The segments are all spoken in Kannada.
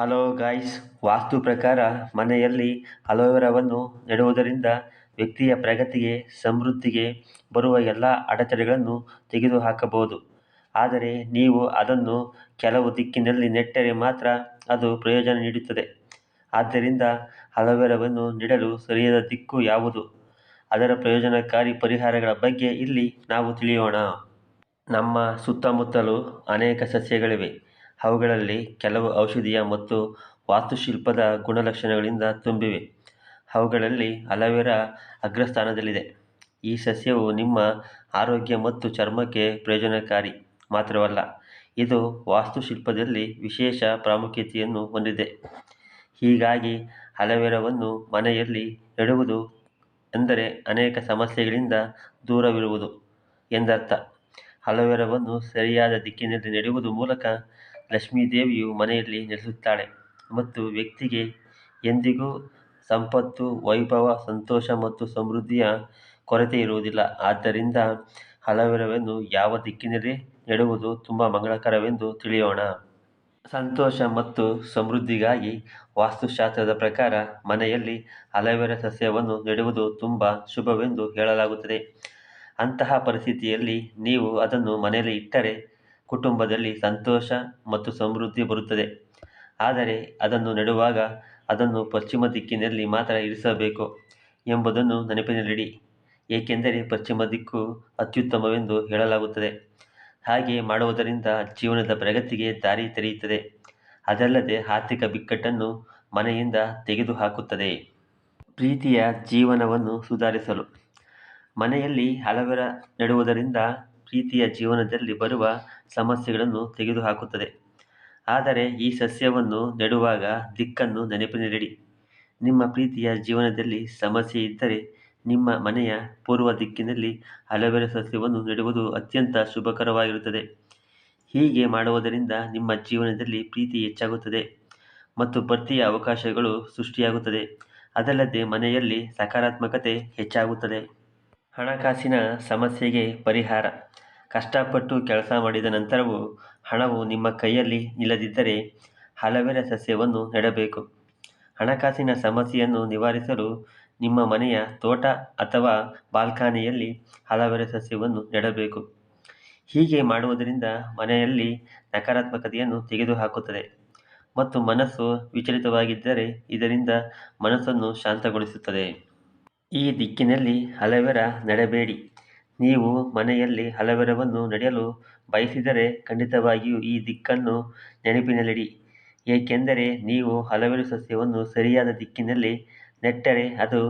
ಹಲೋ ಗಾಯ್ಸ್ ವಾಸ್ತು ಪ್ರಕಾರ ಮನೆಯಲ್ಲಿ ಅಲೋವೆರಾವನ್ನು ನೆಡುವುದರಿಂದ ವ್ಯಕ್ತಿಯ ಪ್ರಗತಿಗೆ, ಸಮೃದ್ಧಿಗೆ ಬರುವ ಎಲ್ಲ ಅಡೆತಡೆಗಳನ್ನು ತೆಗೆದುಹಾಕಬಹುದು. ಆದರೆ ನೀವು ಅದನ್ನು ಕೆಲವು ದಿಕ್ಕಿನಲ್ಲಿ ನೆಟ್ಟರೆ ಮಾತ್ರ ಅದು ಪ್ರಯೋಜನ ನೀಡುತ್ತದೆ. ಆದ್ದರಿಂದ ಅಲೋವೆರಾವನ್ನು ನೆಡಲು ಸರಿಯಾದ ದಿಕ್ಕು ಯಾವುದು? ಅದರ ಪ್ರಯೋಜನಕಾರಿ ಪರಿಹಾರಗಳ ಬಗ್ಗೆ ಇಲ್ಲಿ ನಾವು ತಿಳಿಯೋಣ. ನಮ್ಮ ಸುತ್ತಮುತ್ತಲು ಅನೇಕ ಸಸ್ಯಗಳಿವೆ. ಅವುಗಳಲ್ಲಿ ಕೆಲವು ಔಷಧೀಯ ಮತ್ತು ವಾಸ್ತುಶಿಲ್ಪದ ಗುಣಲಕ್ಷಣಗಳಿಂದ ತುಂಬಿವೆ. ಅವುಗಳಲ್ಲಿ ಅಲೋವೆರಾ ಅಗ್ರಸ್ಥಾನದಲ್ಲಿದೆ. ಈ ಸಸ್ಯವು ನಿಮ್ಮ ಆರೋಗ್ಯ ಮತ್ತು ಚರ್ಮಕ್ಕೆ ಪ್ರಯೋಜನಕಾರಿ ಮಾತ್ರವಲ್ಲ, ಇದು ವಾಸ್ತುಶಿಲ್ಪದಲ್ಲಿ ವಿಶೇಷ ಪ್ರಾಮುಖ್ಯತೆಯನ್ನು ಹೊಂದಿದೆ. ಹೀಗಾಗಿ ಅಲೋವೆರಾವನ್ನು ಮನೆಯಲ್ಲಿ ನೆಡುವುದು ಎಂದರೆ ಅನೇಕ ಸಮಸ್ಯೆಗಳಿಂದ ದೂರವಿರುವುದು ಎಂದರ್ಥ. ಅಲೋವೆರಾವನ್ನು ಸರಿಯಾದ ದಿಕ್ಕಿನಲ್ಲಿ ನೆಡುವುದು ಮೂಲಕ ಲಕ್ಷ್ಮೀದೇವಿಯು ಮನೆಯಲ್ಲಿ ನೆಲೆಸುತ್ತಾಳೆ. ಮತ್ತು ವ್ಯಕ್ತಿಗೆ ಎಂದಿಗೂ ಸಂಪತ್ತು, ವೈಭವ, ಸಂತೋಷ ಮತ್ತು ಸಮೃದ್ಧಿಯ ಕೊರತೆ ಇರುವುದಿಲ್ಲ. ಆದ್ದರಿಂದ ಅಲೋವೆರಾವನ್ನು ಯಾವ ದಿಕ್ಕಿನಲ್ಲಿ ನೆಡುವುದು ತುಂಬ ಮಂಗಳಕರವೆಂದು ತಿಳಿಯೋಣ. ಸಂತೋಷ ಮತ್ತು ಸಮೃದ್ಧಿಗಾಗಿ ವಾಸ್ತುಶಾಸ್ತ್ರದ ಪ್ರಕಾರ ಮನೆಯಲ್ಲಿ ಅಲೋವೆರಾ ಸಸ್ಯವನ್ನು ನೆಡುವುದು ತುಂಬ ಶುಭವೆಂದು ಹೇಳಲಾಗುತ್ತದೆ. ಅಂತಹ ಪರಿಸ್ಥಿತಿಯಲ್ಲಿ ನೀವು ಅದನ್ನು ಮನೆಯಲ್ಲಿ ಇಟ್ಟರೆ ಕುಟುಂಬದಲ್ಲಿ ಸಂತೋಷ ಮತ್ತು ಸಮೃದ್ಧಿ ಬರುತ್ತದೆ. ಆದರೆ ಅದನ್ನು ನೆಡುವಾಗ ಅದನ್ನು ಪಶ್ಚಿಮ ದಿಕ್ಕಿನಲ್ಲಿ ಮಾತ್ರ ಇರಿಸಬೇಕು ಎಂಬುದನ್ನು ನೆನಪಿನಲ್ಲಿಡಿ, ಏಕೆಂದರೆ ಪಶ್ಚಿಮ ದಿಕ್ಕು ಅತ್ಯುತ್ತಮವೆಂದು ಹೇಳಲಾಗುತ್ತದೆ. ಹಾಗೆ ಮಾಡುವುದರಿಂದ ಜೀವನದ ಪ್ರಗತಿಗೆ ದಾರಿ ತೆರೆಯುತ್ತದೆ. ಅದಲ್ಲದೆ ಆರ್ಥಿಕ ಬಿಕ್ಕಟ್ಟನ್ನು ಮನೆಯಿಂದ ತೆಗೆದುಹಾಕುತ್ತದೆ. ಪ್ರೀತಿಯ ಜೀವನವನ್ನು ಸುಧಾರಿಸಲು ಮನೆಯಲ್ಲಿ ಹಲವರ ನೆಡುವುದರಿಂದ ಪ್ರೀತಿಯ ಜೀವನದಲ್ಲಿ ಬರುವ ಸಮಸ್ಯೆಗಳನ್ನು ತೆಗೆದುಹಾಕುತ್ತದೆ. ಆದರೆ ಈ ಸಸ್ಯವನ್ನು ನೆಡುವಾಗ ದಿಕ್ಕನ್ನು ನೆನಪಿನಲ್ಲಿಡಿ. ನಿಮ್ಮ ಪ್ರೀತಿಯ ಜೀವನದಲ್ಲಿ ಸಮಸ್ಯೆ ಇದ್ದರೆ ನಿಮ್ಮ ಮನೆಯ ಪೂರ್ವ ದಿಕ್ಕಿನಲ್ಲಿ ಅಲೋವೆರಾ ಸಸ್ಯವನ್ನು ನೆಡುವುದು ಅತ್ಯಂತ ಶುಭಕರವಾಗಿರುತ್ತದೆ. ಹೀಗೆ ಮಾಡುವುದರಿಂದ ನಿಮ್ಮ ಜೀವನದಲ್ಲಿ ಪ್ರೀತಿ ಹೆಚ್ಚಾಗುತ್ತದೆ ಮತ್ತು ಭರ್ತಿಯ ಅವಕಾಶಗಳು ಸೃಷ್ಟಿಯಾಗುತ್ತದೆ. ಅದಲ್ಲದೆ ಮನೆಯಲ್ಲಿ ಸಕಾರಾತ್ಮಕತೆ ಹೆಚ್ಚಾಗುತ್ತದೆ. ಹಣಕಾಸಿನ ಸಮಸ್ಯೆಗೆ ಪರಿಹಾರ. ಕಷ್ಟಪಟ್ಟು ಕೆಲಸ ಮಾಡಿದ ನಂತರವೂ ಹಣವು ನಿಮ್ಮ ಕೈಯಲ್ಲಿ ನಿಲ್ಲದಿದ್ದರೆ ಹಲವೆರೆ ಸಸ್ಯವನ್ನು ನೆಡಬೇಕು. ಹಣಕಾಸಿನ ಸಮಸ್ಯೆಯನ್ನು ನಿವಾರಿಸಲು ನಿಮ್ಮ ಮನೆಯ ತೋಟ ಅಥವಾ ಬಾಲ್ಕನಿಯಲ್ಲಿ ಹಲವೆರೆ ಸಸ್ಯವನ್ನು ನೆಡಬೇಕು. ಹೀಗೆ ಮಾಡುವುದರಿಂದ ಮನೆಯಲ್ಲಿ ನಕಾರಾತ್ಮಕತೆಯನ್ನು ತೆಗೆದುಹಾಕುತ್ತದೆ ಮತ್ತು ಮನಸ್ಸು ವಿಚಲಿತವಾಗಿದ್ದರೆ ಇದರಿಂದ ಮನಸ್ಸನ್ನು ಶಾಂತಗೊಳಿಸುತ್ತದೆ. ಈ ದಿಕ್ಕಿನಲ್ಲಿ ಹಲವೆರ ನೆಡಬೇಡಿ. ನೀವು ಮನೆಯಲ್ಲಿ ಹಲವೆರವನ್ನು ನೆಡಲು ಬಯಸಿದರೆ ಖಂಡಿತವಾಗಿಯೂ ಈ ದಿಕ್ಕನ್ನು ನೆನಪಿನಲ್ಲಿಡಿ. ಏಕೆಂದರೆ ನೀವು ಹಲವೆರು ಸಸ್ಯವನ್ನು ಸರಿಯಾದ ದಿಕ್ಕಿನಲ್ಲಿ ನೆಟ್ಟರೆ ಅದು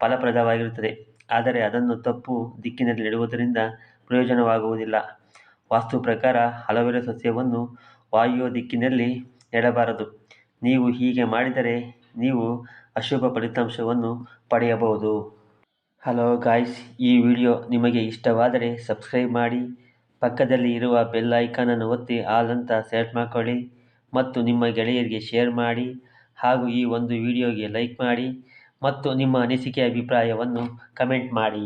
ಫಲಪ್ರದವಾಗಿರುತ್ತದೆ. ಆದರೆ ಅದನ್ನು ತಪ್ಪು ದಿಕ್ಕಿನಲ್ಲಿ ನೆಡುವುದರಿಂದ ಪ್ರಯೋಜನವಾಗುವುದಿಲ್ಲ. ವಾಸ್ತು ಪ್ರಕಾರ ಹಲವೆರ ಸಸ್ಯವನ್ನು ವಾಯುವ ದಿಕ್ಕಿನಲ್ಲಿ ನೆಡಬಾರದು. ನೀವು ಹೀಗೆ ಮಾಡಿದರೆ ನೀವು ಅಶುಭ ಫಲಿತಾಂಶವನ್ನು ಪಡೆಯಬಹುದು. ಹಲೋ ಗಾಯ್ಸ್, ಈ ವಿಡಿಯೋ ನಿಮಗೆ ಇಷ್ಟವಾದರೆ ಸಬ್ಸ್ಕ್ರೈಬ್ ಮಾಡಿ, ಪಕ್ಕದಲ್ಲಿ ಇರುವ ಬೆಲ್ ಐಕಾನನ್ನು ಒತ್ತಿ ಆಲ್ ಅಂತ ಸೆಲೆಕ್ಟ್ ಮಾಡ್ಕೊಳ್ಳಿ ಮತ್ತು ನಿಮ್ಮ ಗೆಳೆಯರಿಗೆ ಶೇರ್ ಮಾಡಿ ಹಾಗೂ ಈ ಒಂದು ವಿಡಿಯೋಗೆ ಲೈಕ್ ಮಾಡಿ ಮತ್ತು ನಿಮ್ಮ ಅನಿಸಿಕೆ ಅಭಿಪ್ರಾಯವನ್ನು ಕಮೆಂಟ್ ಮಾಡಿ.